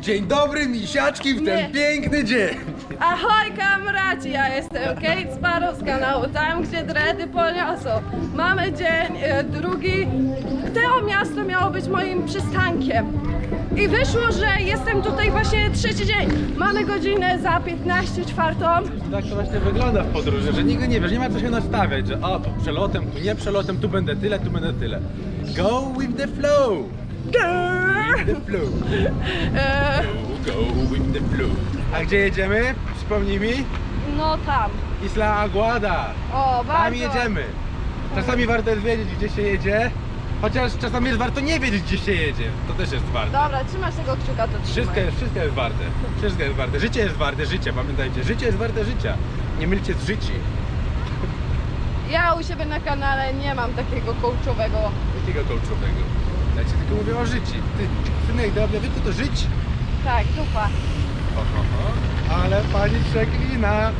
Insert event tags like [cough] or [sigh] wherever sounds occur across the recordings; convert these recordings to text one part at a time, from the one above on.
Dzień dobry, misiaczki, w ten Nie. piękny dzień. Ahoj kamraci, ja jestem Kate Sparrow z kanału Tam, gdzie dredy poniosą. Mamy dzień e, drugi. To miasto miało być moim przystankiem. I wyszło, że jestem tutaj właśnie trzeci dzień. Mamy godzinę za 15 czwartą. Tak to właśnie wygląda w podróży, że nigdy nie wiesz, nie ma co się nastawiać, że o, tu przelotem, tu nie przelotem, tu będę tyle, tu będę tyle. Go with the flow. With the flow. E, Go, go with the flow. A gdzie jedziemy? Przypomnij mi. no tam. Isla Aguada. O, bardzo. Tam jedziemy. Czasami warto jest wiedzieć, gdzie się jedzie, chociaż czasami jest warto nie wiedzieć, gdzie się jedzie. To też jest warte. Dobra, trzymasz tego kciuka, to trzymaj. Wszystko jest, wszystko jest warte. Wszystko jest warte. Życie jest warte życia, pamiętajcie. Życie jest warte życia. Nie mylcie z życi. Ja u siebie na kanale nie mam takiego coachowego. Jakiego coachowego? Ja ci tylko mówię o życi. Ty, synek, dobra, wiesz co to żyć? Tak, dupa. Ho, ho, ho. Ale pani przeklina.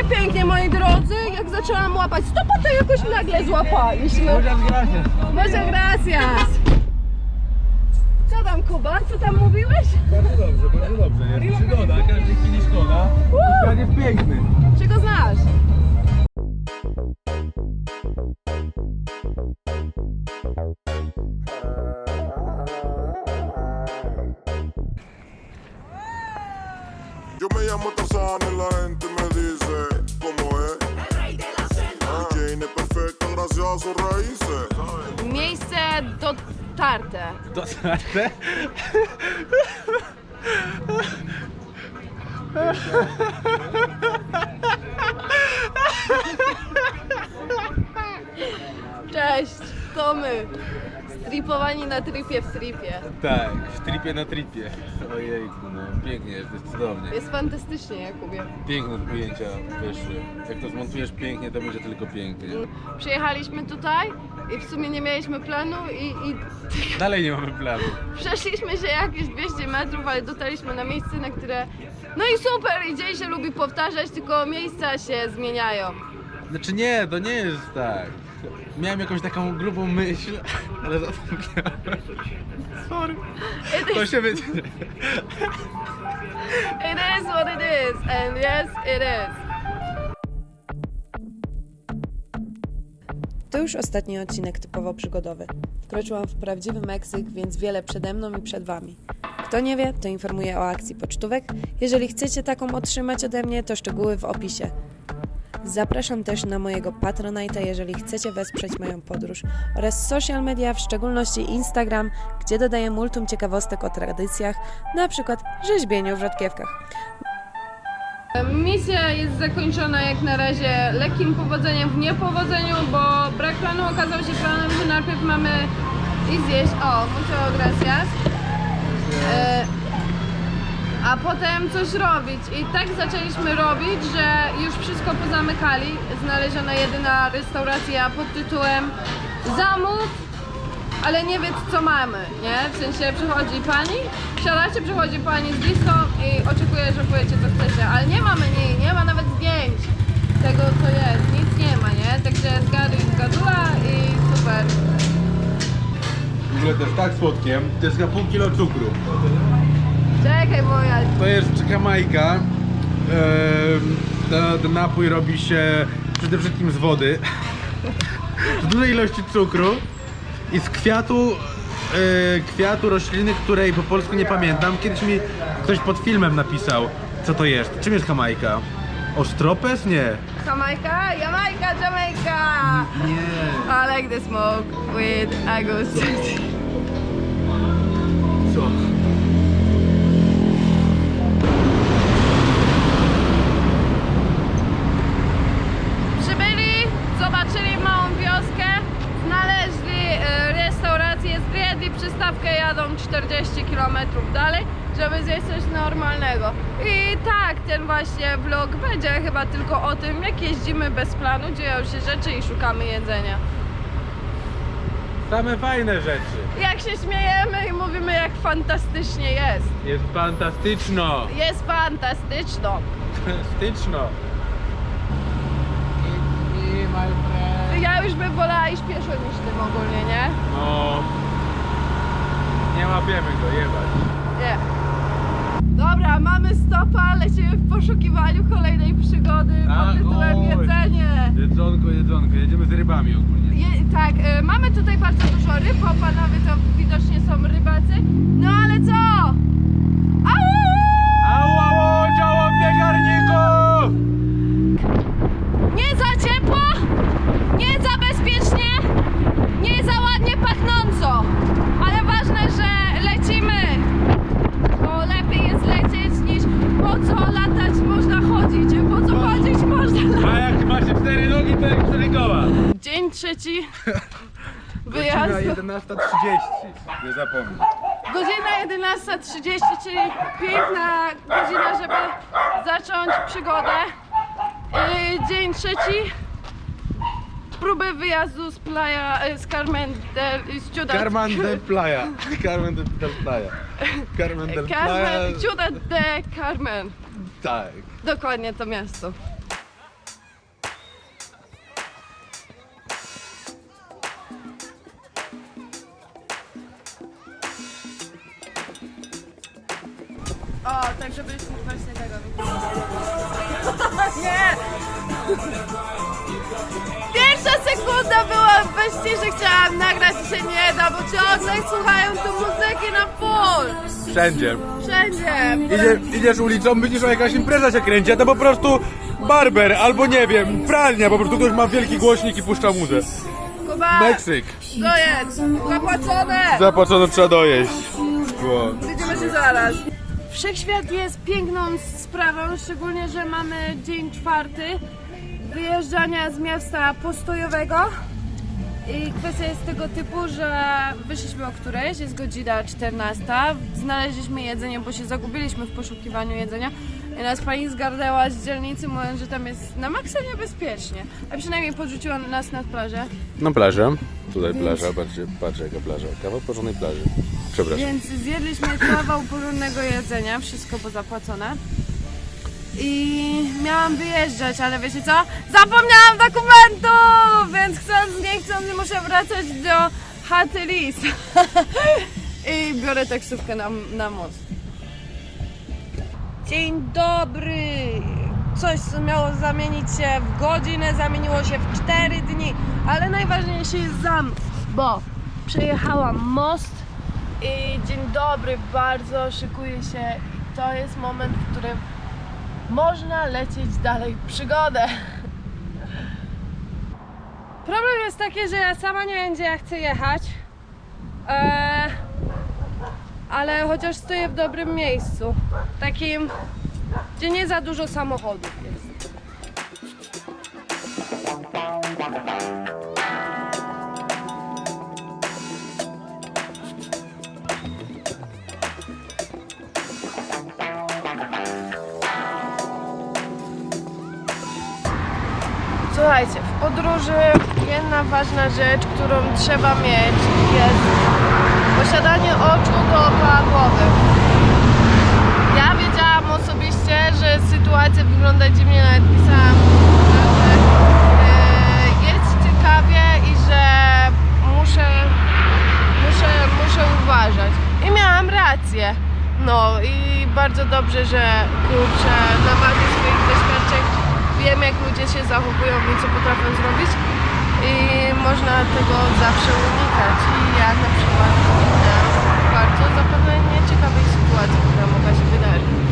I pięknie moi drodzy, jak zaczęłam łapać stopa, to jakoś nagle złapaliśmy. Muchas gracias. Muchas gracias. Co tam Kuba? Co tam mówiłeś? Bardzo dobrze, bardzo dobrze. Jest przygoda, każdej chwili szkoda. Świat jest piękny. Czego znasz? Llamo Tarzán y la gente me dice cómo es. Ah, Jane es perfecta gracias a sus raíces. Miejsce dotarte. Dotarte? Cześć, to my. Stripowani na tripie w tripie. Tak, w tripie na tripie. Ojejku, no pięknie jest, jest cudownie. Jest fantastycznie, Jakubie. Piękne ujęcia wyszły. Jak to zmontujesz pięknie, to będzie tylko pięknie. Przyjechaliśmy tutaj i w sumie nie mieliśmy planu i, i Dalej nie mamy planu. Przeszliśmy się jakieś 200 metrów, ale dotarliśmy na miejsce, na które... No i super, i dzień się lubi powtarzać, tylko miejsca się zmieniają. Znaczy nie, to nie jest tak. Miałem jakąś taką grubą myśl, ale zapomniałem. Sorry. It To is, się będzie. it is what it is, and yes, it is. To już ostatni odcinek typowo przygodowy. Wkroczyłam w prawdziwy Meksyk, więc wiele przede mną i przed Wami. Kto nie wie, to informuję o akcji pocztówek. Jeżeli chcecie taką otrzymać ode mnie, to szczegóły w opisie. Zapraszam też na mojego Patronite'a, jeżeli chcecie wesprzeć moją podróż oraz social media, w szczególności Instagram, gdzie dodaję multum ciekawostek o tradycjach, na przykład rzeźbieniu w rzodkiewkach. Misja jest zakończona jak na razie lekkim powodzeniem w niepowodzeniu, bo brak planu okazał się planem, że najpierw mamy i zjeść, o, mucho gracias, e, a potem coś robić. I tak zaczęliśmy robić, że już wszystko pozamykali. Znaleziona jedyna restauracja pod tytułem Zamów ale nie wie co mamy, nie? W sensie przychodzi pani, siadacie, przychodzi pani z listą i oczekuje, że powiecie co chcecie, ale nie ma menu, nie ma nawet zdjęć tego co jest, nic nie ma, nie? Także zgaduj zgadula i super. W ogóle jest tak słodkie. To jest chyba pół kilo cukru. Czekaj, bo ja... To jest Jamajka. Ten, ten napój robi się przede wszystkim z wody. [laughs] Z dużej ilości cukru i z kwiatu, e, kwiatu rośliny, której po polsku nie pamiętam. Kiedyś mi ktoś pod filmem napisał, co to jest. Czym jest Jamajka? Ostropes? Nie. Jamajka? Jamajka, Jamajka! Nie. I like the smoke with Agus. 40 km dalej, żeby zjeść coś normalnego. I tak, ten właśnie vlog będzie chyba tylko o tym, jak jeździmy bez planu, dzieją się rzeczy i szukamy jedzenia. Same fajne rzeczy. Jak się śmiejemy i mówimy, jak fantastycznie jest. Jest fantastyczno. Jest fantastyczno. Styczno. It's me, my friend. Ja już bym wolała iść pieszo niż tym ogólnie, nie? No. Nie łapiemy go, jebać. Nie. Dobra, mamy stopa, lecimy w poszukiwaniu kolejnej przygody pod tytułem oj. jedzenie. Jedzonko, jedzonko, jedziemy z rybami ogólnie. Je, tak, e, mamy tutaj bardzo dużo ryb, o panowie to widocznie są rybacy. No ale co? Au, Dzień trzeci. Godzina Wyjazdu. 11.30. Nie zapomnij. Godzina 11.30, czyli piękna godzina, żeby zacząć przygodę. Yy, Dzień trzeci. Próby wyjazdu z playa, y, z Carmen del Ciudad. [laughs] Carmen del Playa. Carmen del del Playa. Carmen del Playa. Carmen, Ciudad de Carmen. Tak. Dokładnie to miasto. O, tak żebyś mógł właśnie tego [laughs] Nie! Pierwsza sekunda była w że chciałam nagrać i się nie da, bo ciągle słuchają tu muzyki na full. Wszędzie. Wszędzie. Idzie, idziesz ulicą, widzisz, że jakaś impreza się kręci, a to po prostu barber, albo nie wiem, pralnia, po prostu ktoś ma wielki głośnik i puszcza muzę. Kuba, Meksyk. dojedz, zapłacone. Zapłacono trzeba dojeść. Bo... Widzimy się zaraz. Wszechświat jest piękną sprawą, szczególnie, że mamy dzień czwarty wyjeżdżania z miasta postojowego. I kwestia jest tego typu, że wyszliśmy o którejś, jest godzina 14, znaleźliśmy jedzenie, bo się zagubiliśmy w poszukiwaniu jedzenia nas pani zgarnęła z dzielnicy, mówiąc, że tam jest na maksa niebezpiecznie, a przynajmniej podrzuciła nas nad plażę. Na plażę. Tutaj plaża, patrzcie, patrzcie jaka plaża. Kawał porządnej plaży. Przepraszam. Więc zjedliśmy kawał porządnego jedzenia, wszystko było zapłacone. I miałam wyjeżdżać, ale wiecie co? Zapomniałam dokumentu! Więc chcąc, nie chcąc, muszę wracać do chaty Lis. [laughs] I biorę taksówkę na, na most. Dzień dobry! Coś, co miało zamienić się w godzinę, zamieniło się w 4 dni. Ale najważniejszy jest zamk, bo przejechałam most i dzień dobry, bardzo szykuję się. To jest moment, w którym można lecieć dalej w przygodę. Problem jest taki, że ja sama nie wiem, gdzie ja chcę jechać. Eee, ale chociaż stoję w dobrym miejscu. Takim, gdzie nie za dużo samochodów jest. Słuchajcie, w podróży jedna ważna rzecz, którą trzeba mieć jest posiadanie oczu dookoła głowy. Ja wiedziałam osobiście, że sytuacja wygląda dziwnie, nawet pisałam, że e, jest ciekawie i że muszę, muszę, muszę uważać. I miałam rację. No i bardzo dobrze, że kurczę, na bazie swoich doświadczeń wiem jak ludzie się zachowują i co potrafią zrobić i można tego zawsze unikać. I ja na przykład miałam bardzo zapewne nieciekawej sytuacji, która mogła się wydarzyć.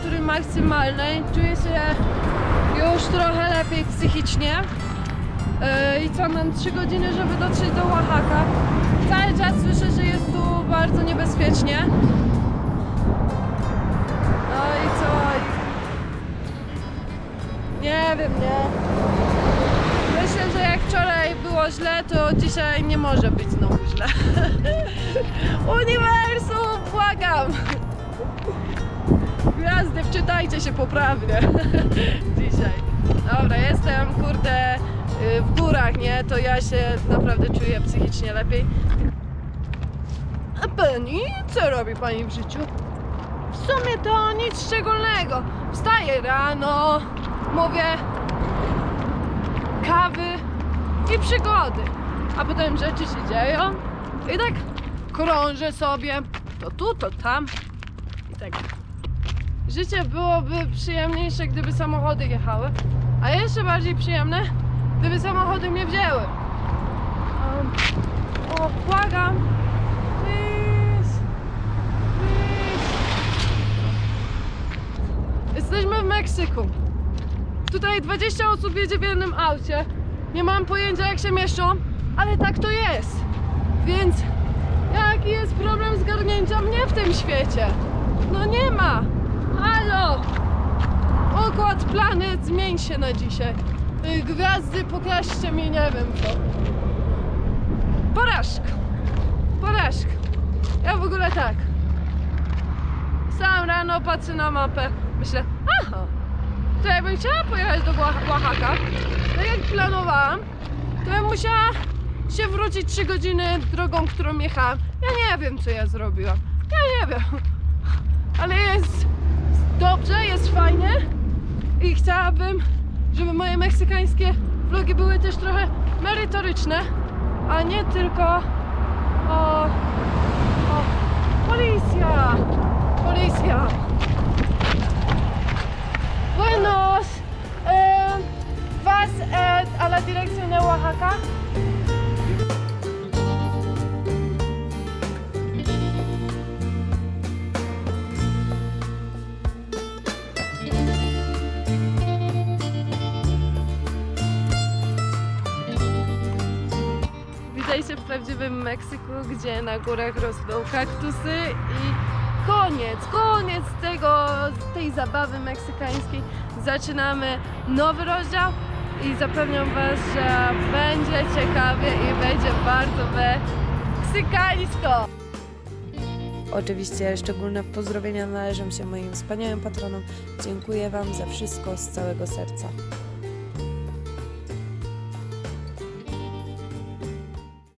Temperatury maksymalnej. Czuję się już trochę lepiej psychicznie. E, I co, mam 3 godziny, żeby dotrzeć do Oaxaca. Cały czas słyszę, że jest tu bardzo niebezpiecznie. No i co? Nie wiem, nie. Myślę, że jak wczoraj było źle, to dzisiaj nie może być znowu źle. [laughs] Uniwersum, błagam! Gwiazdy, wczytajcie się poprawnie [laughs] dzisiaj. Dobra, jestem, kurde, y, w górach, nie? To ja się naprawdę czuję psychicznie lepiej. A pani, co robi pani w życiu? W sumie to nic szczególnego. Wstaję rano, mówię kawy i przygody. A potem rzeczy się dzieją i tak krążę sobie to tu, to tam i tak. Życie byłoby przyjemniejsze, gdyby samochody jechały, a jeszcze bardziej przyjemne, gdyby samochody mnie wzięły. Um, o, błagam. Jesteśmy w Meksyku. Tutaj 20 osób jedzie w jednym aucie. Nie mam pojęcia jak się mieszczą, ale tak to jest. Więc jaki jest problem zgarnięcia mnie w tym świecie? No nie ma. Halo! Układ planet zmień się na dzisiaj. Y, Gwiazdy pokażcie mi nie wiem co. Porażka. Porażka. Ja w ogóle tak. Sam rano patrzę na mapę. Myślę, aha, to jakbym chciała pojechać do Oax- Oaxaca, tak jak planowałam, to bym musiała się wrócić 3 godziny drogą, którą jechałam. Ja nie wiem, co ja zrobiłam. Ja nie wiem. Ale jest dobrze, jest fajnie i chciałabym, żeby moje meksykańskie vlogi były też trochę merytoryczne, a nie tylko o... o policja! Policja! Buenos! Eh, ¿Vas eh, a la dirección de Oaxaca? Prawdziwym Meksyku, gdzie na górach rosną kaktusy i koniec, koniec tego, tej zabawy meksykańskiej. Zaczynamy nowy rozdział i zapewniam Was, że będzie ciekawie i będzie bardzo meksykańsko. Oczywiście szczególne pozdrowienia należą się moim wspaniałym patronom. Dziękuję Wam za wszystko z całego serca.